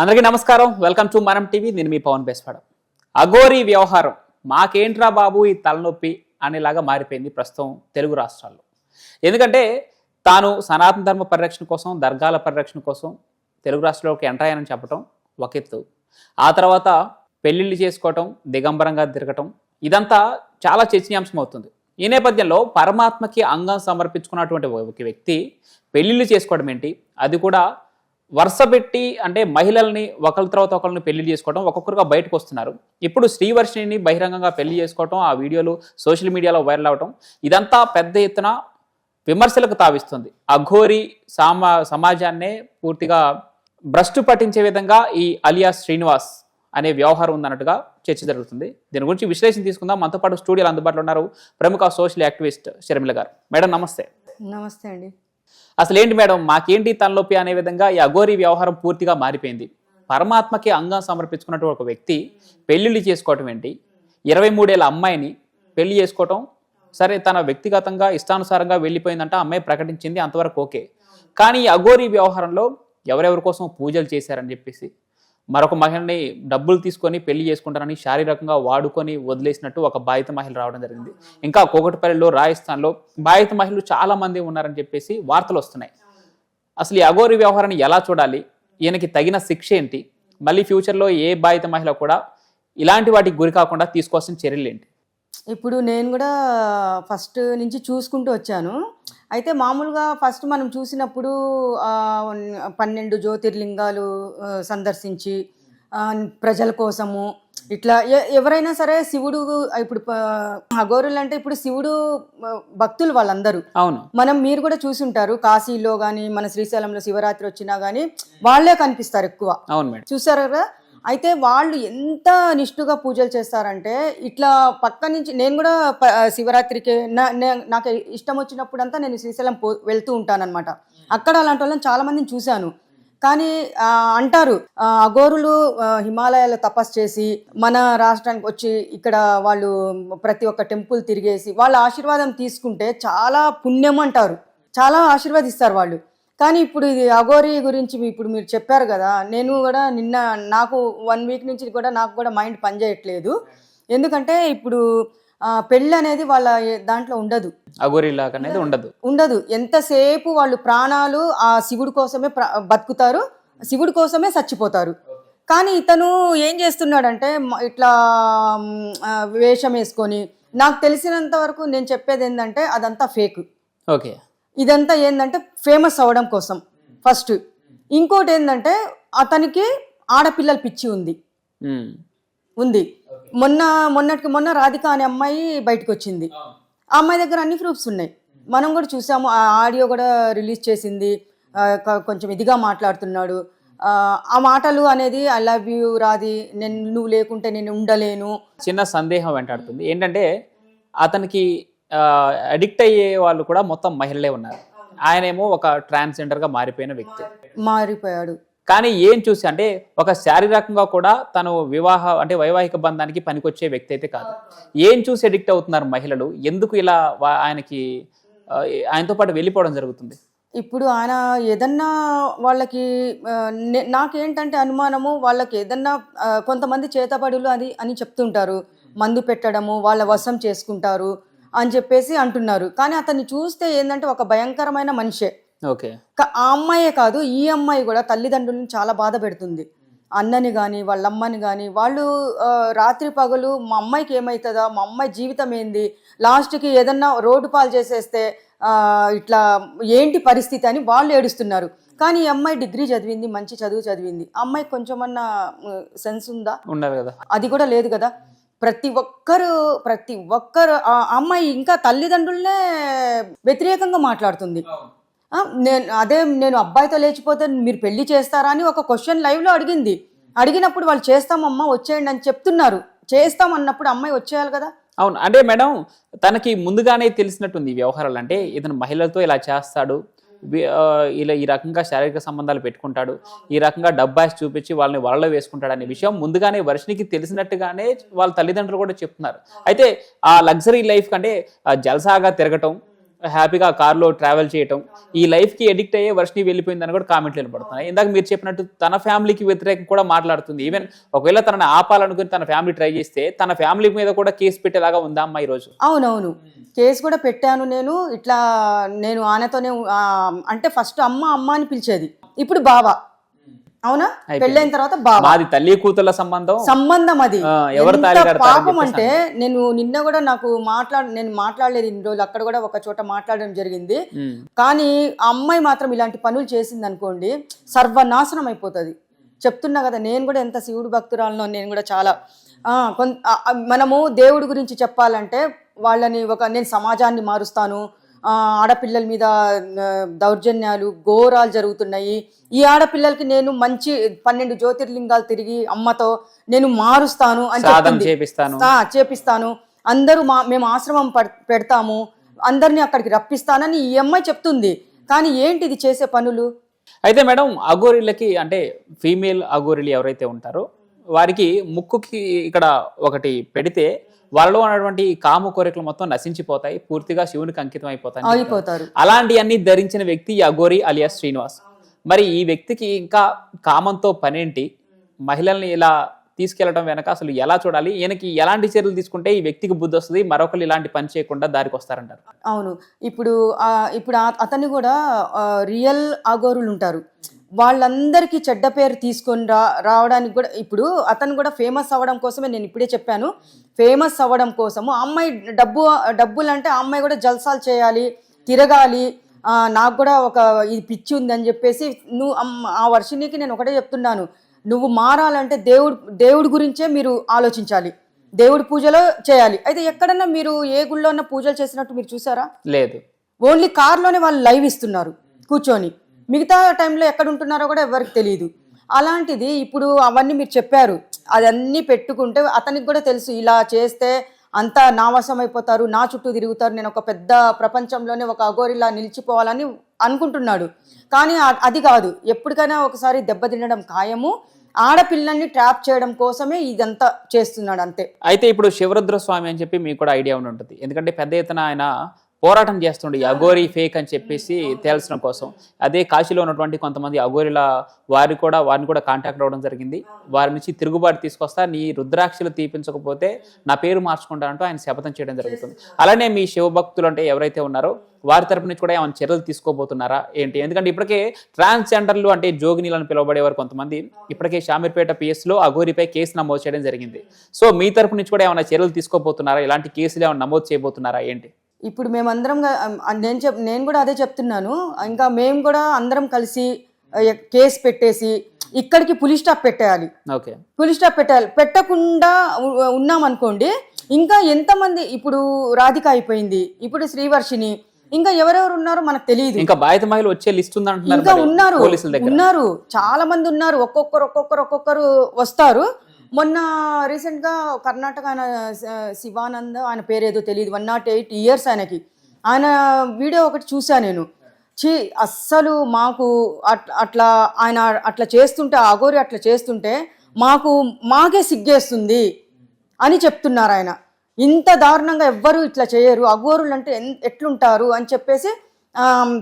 అందరికీ నమస్కారం. Welcome to మనం టీవీ నేను మీ పవన్ బేస్వాడ. అఘోరీ వ్యవహారం మాకేంట్రా బాబు ఈ తలనొప్పి అనేలాగా మారిపోయింది ప్రస్తుతం తెలుగు రాష్ట్రాల్లో. ఎందుకంటే తాను సనాతన ధర్మ పరిరక్షణ కోసం దర్గాల పరిరక్షణ కోసం తెలుగు రాష్ట్రంలోకి ఎంటర్ అయ్యానని చెప్పడం ఒక ఎత్తు. ఆ తర్వాత పెళ్ళిళ్ళు చేసుకోవటం దిగంబరంగా తిరగటం ఇదంతా చాలా చర్చనీయాంశం అవుతుంది. ఈ నేపథ్యంలో పరమాత్మకి అంగం సమర్పించుకున్నటువంటి ఒక వ్యక్తి పెళ్ళిళ్ళు చేసుకోవడం ఏంటి? అది కూడా వరుస పెట్టి అంటే మహిళల్ని ఒకరి తర్వాత ఒకరిని పెళ్ళి చేసుకోవడం ఒక్కొక్కరుగా బయటకు వస్తున్నారు. ఇప్పుడు శ్రీవర్షిణిని బహిరంగంగా పెళ్ళి చేసుకోవడం ఆ వీడియోలు సోషల్ మీడియాలో వైరల్ అవడం ఇదంతా పెద్ద ఎత్తున విమర్శలకు తావిస్తుంది. అఘోరి సామా సమాజాన్నే పూర్తిగా భ్రష్టు పట్టించే విధంగా ఈ అలియాస్ శ్రీనివాస్ అనే వ్యవహారం ఉందన్నట్టుగా చర్చ జరుగుతుంది. దీని గురించి విశ్లేషణ తీసుకుందాం. మనతో పాటు స్టూడియోలో అందుబాటులో ఉన్నారు ప్రముఖ సోషల్ యాక్టివిస్ట్ షర్మిల గారు. మేడం నమస్తే. నమస్తే అండి. అసలు ఏంటి మేడం? మాకేంటి తలనొప్పి అనే విధంగా ఈ అఘోరి వ్యవహారం పూర్తిగా మారిపోయింది. పరమాత్మకి అంగం సమర్పించుకున్నటువంటి ఒక వ్యక్తి పెళ్ళిళ్ళు చేసుకోవటం ఏంటి? ఇరవై మూడేళ్ళ అమ్మాయిని పెళ్ళి చేసుకోవటం? సరే తన వ్యక్తిగతంగా ఇష్టానుసారంగా వెళ్ళిపోయిందంట అమ్మాయి ప్రకటించింది అంతవరకు ఓకే. కానీ ఈ అఘోరి వ్యవహారంలో ఎవరెవరి కోసం పూజలు చేశారని చెప్పేసి మరొక మహిళని డబ్బులు తీసుకొని పెళ్ళి చేసుకుంటారని శారీరకంగా వాడుకొని వదిలేసినట్టు ఒక బాధిత మహిళ రావడం జరిగింది. ఇంకా కోకటిపల్లిలో రాజస్థాన్లో బాధిత మహిళలు చాలా మంది ఉన్నారని చెప్పేసి వార్తలు వస్తున్నాయి. అసలు ఈ అఘోరి వ్యవహారాన్ని ఎలా చూడాలి? ఈయనకి తగిన శిక్ష ఏంటి? మళ్ళీ ఫ్యూచర్లో ఏ బాధిత మహిళ కూడా ఇలాంటి వాటికి గురి కాకుండా తీసుకోవాల్సిన చర్యలు ఏంటి? ఇప్పుడు నేను కూడా ఫస్ట్ నుంచి చూసుకుంటూ వచ్చాను. అయితే మామూలుగా ఫస్ట్ మనం చూసినప్పుడు పన్నెండు జ్యోతిర్లింగాలు సందర్శించి ప్రజల కోసము ఇట్లా ఎవరైనా సరే శివుడు ఇప్పుడు అఘోరులు అంటే ఇప్పుడు శివుడు భక్తులు వాళ్ళందరూ. అవును. మనం మీరు కూడా చూసుంటారు కాశీలో కానీ మన శ్రీశైలంలో శివరాత్రి వచ్చినా కానీ వాళ్ళే కనిపిస్తారు ఎక్కువ. అవును మేడం. చూసారు? కదా అయితే వాళ్ళు ఎంత నిష్ఠుగా పూజలు చేస్తారంటే ఇట్లా పక్క నుంచి నేను కూడా ప- శివరాత్రికి నాకు ఇష్టం వచ్చినప్పుడంతా నేను శ్రీశైలం పో వెళ్తూ ఉంటానన్నమాట. అక్కడ అలాంటి వాళ్ళని చాలా మందిని చూశాను. కానీ అంటారు అగోరులు అఘోరులు హిమాలయాల్లో తపస్సు చేసి మన రాష్ట్రానికి వచ్చి ఇక్కడ వాళ్ళు ప్రతి ఒక్క టెంపుల్ తిరిగేసి వాళ్ళ ఆశీర్వాదం తీసుకుంటే చాలా పుణ్యం అంటారు. చాలా ఆశీర్వదిస్తారు వాళ్ళు. కానీ ఇప్పుడు ఇది అఘోరి గురించి ఇప్పుడు మీరు చెప్పారు కదా నేను కూడా నిన్న నాకు వన్ వీక్ నుంచి కూడా నాకు కూడా మైండ్ పనిచేయట్లేదు ఎందుకంటే ఇప్పుడు పెళ్ళి అనేది వాళ్ళ దాంట్లో ఉండదు. అఘోరి లాగా అనేది ఉండదు. ఉండదు. ఎంతసేపు వాళ్ళు ప్రాణాలు ఆ శివుడి కోసమే బతుకుతారు శివుడి కోసమే చచ్చిపోతారు. కానీ ఇతను ఏం చేస్తున్నాడంటే ఇట్లా వేషం వేసుకొని నాకు తెలిసినంత వరకు నేను చెప్పేది ఏంటంటే అదంతా ఫేక్ ఓకే. ఇదంతా ఏంటంటే ఫేమస్ అవ్వడం కోసం. ఫస్ట్. ఇంకోటి ఏంటంటే అతనికి ఆడపిల్లల పిచ్చి ఉంది. ఉంది. మొన్న మొన్నటికి మొన్న రాధిక అనే అమ్మాయి బయటకు వచ్చింది ఆ అమ్మాయి దగ్గర అన్ని ప్రూఫ్స్ ఉన్నాయి. మనం కూడా చూసాము ఆ ఆడియో కూడా రిలీజ్ చేసింది. కొంచెం ఇదిగా మాట్లాడుతున్నాడు. ఆ, ఆ మాటలు అనేది ఐ లవ్ యూ రాది. నేను నువ్వు లేకుంటే నేను ఉండలేను. చిన్న సందేహం వెంటాడుతుంది. ఏంటంటే అతనికి అడిక్ట్ అయ్యే వాళ్ళు కూడా మొత్తం మహిళలే ఉన్నారు. ఆయనేమో ఒక ట్రాన్స్జెండర్గా మారిపోయిన వ్యక్తి. మారిపోయాడు. కానీ ఏం చూసి అంటే ఒక శారీరకంగా కూడా తను వివాహ అంటే వైవాహిక బంధానికి పనికొచ్చే వ్యక్తి అయితే కాదు. ఏం చూసి అడిక్ట్ అవుతున్నారు మహిళలు? ఎందుకు ఇలా ఆయనకి ఆయనతో పాటు వెళ్ళిపోవడం జరుగుతుంది? ఇప్పుడు ఆయన ఏదన్నా వాళ్ళకి నాకేంటంటే అనుమానము వాళ్ళకి ఏదన్నా కొంతమంది చేతబడులు అది అని చెప్తుంటారు. మందు పెట్టడము వాళ్ళ వశం చేసుకుంటారు. అని చెప్పేసి అంటున్నారు. కానీ అతన్ని చూస్తే ఏంటంటే ఒక భయంకరమైన మనిషే. ఓకే. ఆ అమ్మాయే కాదు ఈ అమ్మాయి కూడా తల్లిదండ్రులను చాలా బాధ పెడుతుంది. అన్నని కానీ వాళ్ళ అమ్మని కానీ వాళ్ళు రాత్రి పగలు మా అమ్మాయికి ఏమవుతుందా మా అమ్మాయి జీవితం ఏంది? లాస్ట్కి ఏదన్నా రోడ్డు పాలు చేసేస్తే ఆ, ఇట్లా ఏంటి పరిస్థితి అని వాళ్ళు ఏడుస్తున్నారు. కానీ ఈ అమ్మాయి డిగ్రీ చదివింది మంచి చదువు చదివింది. ఆ అమ్మాయికి కొంచెమన్నా సెన్స్ ఉందా? ఉండదు కదా. అది కూడా లేదు కదా. ప్రతి ఒక్కరు ప్రతి ఒక్కరు ఆ అమ్మాయి ఇంకా తల్లిదండ్రులనే వ్యతిరేకంగా మాట్లాడుతుంది. ఆ, నేను అదే నేను అబ్బాయితో లేచిపోతే మీరు పెళ్ళి చేస్తారా అని ఒక క్వశ్చన్ లైవ్లో అడిగింది. అడిగినప్పుడు వాళ్ళు చేస్తామమ్మా వచ్చేయండి అని చెప్తున్నారు. చేస్తాం అన్నప్పుడు అమ్మాయి వచ్చేయాలి కదా? అవును. అంటే మేడం తనకి ముందుగానే తెలిసినట్టుంది ఈ వ్యవహారాలు. అంటే ఇతను మహిళలతో ఇలా చేస్తాడు ఇలా ఈ రకంగా శారీరక సంబంధాలు పెట్టుకుంటాడు ఈ రకంగా డబ్బాస్ చూపించి వాళ్ళని వలలో వేసుకుంటాడు అనే విషయం ముందుగానే వర్షనికి తెలిసినట్టుగానే వాళ్ళ తల్లిదండ్రులు కూడా చెప్తున్నారు. అయితే ఆ లగ్జరీ లైఫ్ కంటే జలసాగా జల్సాగా తిరగటం హ్యాపీగా కార్లో ట్రావెల్ చేయటం. ఈ లైఫ్కి ఎడిక్ట్ అయ్యే వర్షిని వెళ్ళిపోయిందని కూడా కామెంట్లు వినపడుతున్నాయి. ఇందాక మీరు చెప్పినట్టు తన ఫ్యామిలీకి వ్యతిరేకం కూడా మాట్లాడుతుంది. ఈవెన్ ఒకవేళ తనని ఆపాలనుకుని తన ఫ్యామిలీ ట్రై చేస్తే తన ఫ్యామిలీ మీద కూడా కేసు పెట్టేలాగా ఉందా అమ్మా ఈరోజు? అవునవును. కేసు కూడా పెట్టాను నేను. ఇట్లా నేను ఆనతోనే అంటే ఫస్ట్ అమ్మ అమ్మ అని పిలిచేది. ఇప్పుడు బావ. అవునా. పెళ్ళైన తర్వాత బావ. మాది తల్లి కూతుర్ల సంబంధం. సంబంధం అది. ఎవరు పాపం అంటే నేను నిన్న కూడా నాకు మాట్లాడ నేను మాట్లాడలేదు ఇన్ని రోజులు. అక్కడ కూడా ఒక చోట మాట్లాడడం జరిగింది. కానీ ఆ అమ్మాయి మాత్రం ఇలాంటి పనులు చేసింది అనుకోండి సర్వనాశనం అయిపోతుంది. చెప్తున్నా కదా నేను కూడా ఎంత శివుడు భక్తురాలను నేను కూడా చాలా మనము దేవుడి గురించి చెప్పాలంటే వాళ్ళని ఒక నేను సమాజాన్ని మారుస్తాను ఆడపిల్లల మీద దౌర్జన్యాలు ఘోరాలు జరుగుతున్నాయి. ఈ ఆడపిల్లలకి నేను మంచి పన్నెండు జ్యోతిర్లింగాలు తిరిగి అమ్మతో నేను మారుస్తాను అని చేపిస్తాను. చేపిస్తాను. అందరూ మా మేము ఆశ్రమం పడ్- పెడతాము. అందరినీ అక్కడికి రప్పిస్తానని ఈ అమ్మాయి చెప్తుంది. కానీ ఏంటి ఇది చేసే పనులు? అయితే మేడం అఘోరిలకి అంటే ఫీమేల్ అఘోరిలు ఎవరైతే ఉంటారో వారికి ముక్కుకి ఇక్కడ ఒకటి పెడితే వాళ్ళలో ఉన్నటువంటి కామ కోరికలు మొత్తం నశించిపోతాయి పూర్తిగా శివునికి అంకితం అయిపోతాయి. అయిపోతారు అలాంటి అన్ని ధరించిన వ్యక్తి ఈ అఘోరి అలియాస్ శ్రీనివాస్. మరి ఈ వ్యక్తికి ఇంకా కామంతో పనేంటి? మహిళల్ని ఇలా తీసుకెళ్ళడం వెనక అసలు ఎలా చూడాలి? ఈయనకి ఎలాంటి చర్యలు తీసుకుంటే ఈ వ్యక్తికి బుద్ధి వస్తుంది? మరొకరు ఇలాంటి పని చేయకుండా దారికి వస్తారంటారు. అవును. ఇప్పుడు ఇప్పుడు అతన్ని కూడా రియల్ అగోరులు ఉంటారు. వాళ్ళందరికీ చెడ్డ పేరు తీసుకొని రా రావడానికి కూడా ఇప్పుడు అతను కూడా ఫేమస్ అవ్వడం కోసమే నేను ఇప్పుడే చెప్పాను. ఫేమస్ అవ్వడం కోసము అమ్మాయి డబ్బు డబ్బులు అంటే ఆ అమ్మాయి కూడా జల్సాలు చేయాలి తిరగాలి. నాకు కూడా ఒక ఇది పిచ్చి ఉంది అని చెప్పేసి నువ్వు ఆ వర్షినికి నేను ఒకటే చెప్తున్నాను. నువ్వు మారాలంటే దేవుడు దేవుడి గురించే మీరు ఆలోచించాలి. దేవుడి పూజలో చేయాలి. అయితే ఎక్కడన్నా మీరు ఏ గుళ్ళో ఉన్న పూజలు చేసినట్టు మీరు చూసారా? లేదు. ఓన్లీ కార్లోనే వాళ్ళు లైవ్ ఇస్తున్నారు. కూర్చొని. మిగతా టైంలో ఎక్కడ ఉంటున్నారో కూడా ఎవరికి తెలియదు అలాంటిది ఇప్పుడు అవన్నీ మీరు చెప్పారు. అదన్నీ పెట్టుకుంటే అతనికి కూడా తెలుసు ఇలా చేస్తే అంతా నావశం అయిపోతారు నా చుట్టూ తిరుగుతారు నేను ఒక పెద్ద ప్రపంచంలోనే ఒక అఘోరిలా నిలిచిపోవాలని అనుకుంటున్నాడు. కానీ అది కాదు. ఎప్పటికైనా ఒకసారి దెబ్బతినడం ఖాయము. ఆడపిల్లల్ని ట్రాప్ చేయడం కోసమే ఇదంతా చేస్తున్నాడు అంతే. అయితే ఇప్పుడు శివరుద్ర స్వామి అని చెప్పి మీకు కూడా ఐడియా ఉండి ఉంటుంది. ఎందుకంటే పెద్ద ఎత్తున ఆయన పోరాటం చేస్తుండే. అఘోరి ఫేక్ అని చెప్పేసి తేల్చడం కోసం. అదే కాశీలో ఉన్నటువంటి కొంతమంది అఘోరిల వారి కూడా వారిని కూడా కాంటాక్ట్ అవ్వడం జరిగింది. వారి నుంచి తిరుగుబాటు తీసుకొస్తా నీ రుద్రాక్షలు తీపించకపోతే నా పేరు మార్చుకుంటానంటూ ఆయన శపథం చేయడం జరుగుతుంది. అలానే మీ శివభక్తులు అంటే ఎవరైతే ఉన్నారో వారి తరపు నుంచి కూడా ఏమైనా చర్యలు తీసుకోబోతున్నారా ఏంటి? ఎందుకంటే ఇప్పటికే ట్రాన్స్జెండర్లు అంటే జోగినీలను పిలువబడేవారు కొంతమంది. ఇప్పటికే షామీర్పేట పిఎస్లో అఘోరిపై కేసు నమోదు చేయడం జరిగింది. సో మీ తరపు నుంచి కూడా ఏమైనా చర్యలు తీసుకోబోతున్నారా? ఇలాంటి కేసులు ఏమైనా నమోదు చేయబోతున్నారా ఏంటి? ఇప్పుడు మేమందరం నేను చెప్ నేను కూడా అదే చెప్తున్నాను. ఇంకా మేము కూడా అందరం కలిసి కేసు పెట్టేసి ఇక్కడికి పులి స్టాప్ పెట్టేయాలి. ఓకే. పులి స్టాప్ పెట్టాలి పెట్టకుండా ఉన్నాం అనుకోండి ఇంకా ఎంతమంది ఇప్పుడు రాధిక అయిపోయింది ఇప్పుడు శ్రీవర్షిని ఇంకా ఎవరెవరు ఉన్నారో మనకు తెలియదు. ఇంకా బాధిత మహిళ వచ్చే లిస్ట్ ఇంకా ఉందంటున్నారు ఉన్నారు పోలీసుల దగ్గర. ఉన్నారు చాలా మంది ఉన్నారు ఒక్కొక్కరు ఒక్కొక్కరు ఒక్కొక్కరు వస్తారు. మొన్న రీసెంట్గా కర్ణాటక ఆయన శివానంద శివానంద్ ఆయన పేరేదో తెలియదు వన్ నాట్ ఎయిట్ ఇయర్స్ ఆయనకి. ఆయన వీడియో ఒకటి చూసా నేను. చీ అస్సలు మాకు అట్- అట్లా ఆయన అట్లా చేస్తుంటే ఆ అట్లా చేస్తుంటే మాకు మాకే సిగ్గేస్తుంది అని చెప్తున్నారు ఆయన. ఇంత దారుణంగా ఎవ్వరు ఇట్లా చేయరు. అగోరులు అంటే ఎన్- ఎట్లుంటారు అని చెప్పేసి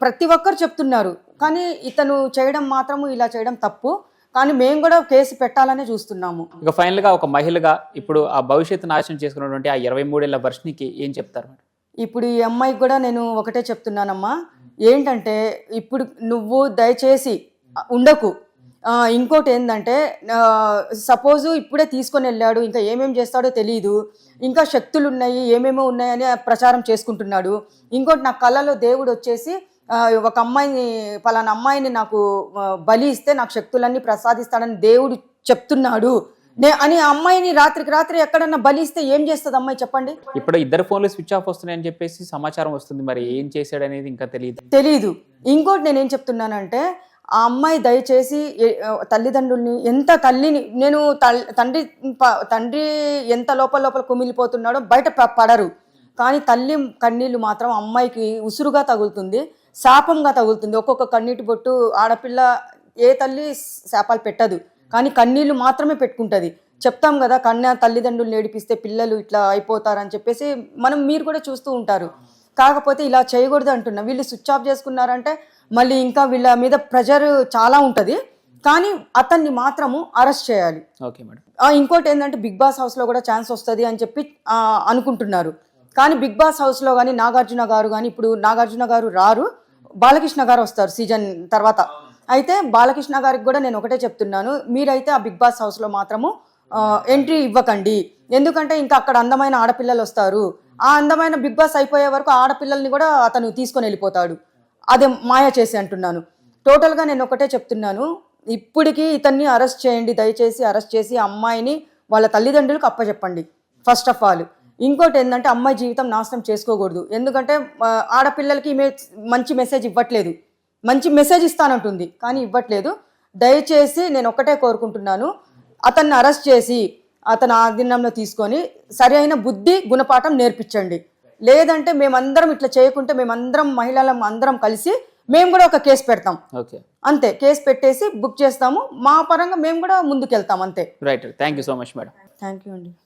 ప్రతి ఒక్కరు చెప్తున్నారు. కానీ ఇతను చేయడం మాత్రము ఇలా చేయడం తప్పు. కానీ మేము కూడా కేసు పెట్టాలనే చూస్తున్నాము. ఇక ఫైనల్గా ఒక మహిళగా ఇప్పుడు ఆ భవిష్యత్తు నాశనం చేసుకున్నటువంటి ఆ ఇరవై మూడేళ్ళ వర్షనికి ఏం చెప్తారు ఇప్పుడు ఈ అమ్మాయికి కూడా నేను ఒకటే చెప్తున్నానమ్మా. ఏంటంటే ఇప్పుడు నువ్వు దయచేసి ఉండకు. ఇంకోటి ఏంటంటే సపోజు ఇప్పుడే తీసుకొని వెళ్ళాడు ఇంకా ఏమేం చేస్తాడో తెలియదు ఇంకా శక్తులు ఉన్నాయి ఏమేమో ఉన్నాయని ప్రచారం చేసుకుంటున్నాడు. ఇంకోటి నా కళ్ళలో దేవుడు వచ్చేసి ఒక అమ్మాయిని పలానా అమ్మాయిని నాకు బలి ఇస్తే నాకు శక్తులన్నీ ప్రసాదిస్తాడని దేవుడు చెప్తున్నాడు. నే అని ఆ అమ్మాయిని రాత్రికి రాత్రి ఎక్కడన్నా బలి ఇస్తే ఏం చేస్తుంది అమ్మాయి చెప్పండి? ఇప్పుడు ఇద్దరు ఫోన్లు స్విచ్ ఆఫ్ వస్తున్నాయని చెప్పేసి సమాచారం వస్తుంది. మరి ఏం చేశాడు అనేది ఇంకా తెలియదు తెలీదు. ఇంకోటి నేనేం చెప్తున్నానంటే ఆ అమ్మాయి దయచేసి తల్లిదండ్రుల్ని ఎంత తల్లిని నేను తండ్రి తండ్రి ఎంత లోపల లోపల కుమిలిపోతున్నాడో బయట పడరు. కానీ తల్లి కన్నీళ్ళు మాత్రం అమ్మాయికి ఉసురుగా తగులుతుంది. శాపంగా తగులుతుంది. ఒక్కొక్క కన్నీటి బొట్టు ఆడపిల్ల ఏ తల్లి శాపాలు పెట్టదు. కానీ కన్నీళ్ళు మాత్రమే పెట్టుకుంటుంది. చెప్తాం కదా కన్య తల్లిదండ్రులు ఏడిపిస్తే పిల్లలు ఇట్లా అయిపోతారని చెప్పేసి మనం మీరు కూడా చూస్తూ ఉంటారు. కాకపోతే ఇలా చేయకూడదు అంటున్నా. వీళ్ళు స్విచ్ ఆఫ్ చేసుకున్నారంటే మళ్ళీ ఇంకా వీళ్ళ మీద ప్రెజర్ చాలా ఉంటుంది. కానీ అతన్ని మాత్రము అరెస్ట్ చేయాలి. Okay madam. ఇంకోటి ఏంటంటే బిగ్ బాస్ హౌస్లో కూడా ఛాన్స్ వస్తుంది అని చెప్పి అనుకుంటున్నారు. కానీ బిగ్ బాస్ హౌస్లో కానీ నాగార్జున గారు కానీ ఇప్పుడు నాగార్జున గారు రారు. బాలకృష్ణ గారు వస్తారు సీజన్ తర్వాత. అయితే బాలకృష్ణ గారికి కూడా నేను ఒకటే చెప్తున్నాను. మీరైతే ఆ బిగ్ బాస్ హౌస్లో మాత్రము ఎంట్రీ ఇవ్వకండి. ఎందుకంటే ఇంకా అక్కడ అందమైన ఆడపిల్లలు వస్తారు. ఆ అందమైన బిగ్ బాస్ అయిపోయే వరకు ఆడపిల్లల్ని కూడా అతను తీసుకొని వెళ్ళిపోతాడు. అదే మాయ చేసి అంటున్నాను. టోటల్గా నేను ఒకటే చెప్తున్నాను. ఇప్పటికీ ఇతన్ని అరెస్ట్ చేయండి దయచేసి అరెస్ట్ చేసి అమ్మాయిని వాళ్ళ తల్లిదండ్రులకు అప్పచెప్పండి. First of all. ఇంకోటి ఏంటంటే అమ్మాయి జీవితం నాశనం చేసుకోకూడదు. ఎందుకంటే ఆడపిల్లలకి ఈమె మంచి మెసేజ్ ఇవ్వట్లేదు. మంచి మెసేజ్ ఇస్తానంటుంది కానీ ఇవ్వట్లేదు. దయచేసి నేను ఒకటే కోరుకుంటున్నాను. అతన్ని అరెస్ట్ చేసి అతను ఆధీనంలో తీసుకొని సరి అయిన బుద్ధి గుణపాఠం నేర్పించండి. లేదంటే మేమందరం ఇట్లా చేయకుంటే మేమందరం మహిళలం అందరం కలిసి మేము కూడా ఒక కేసు పెడతాం. ఓకే. అంతే కేసు పెట్టేసి బుక్ చేస్తాము. మా పరంగా మేము కూడా ముందుకెళ్తాం అంతే. Right thank you so much madam thank you అండి.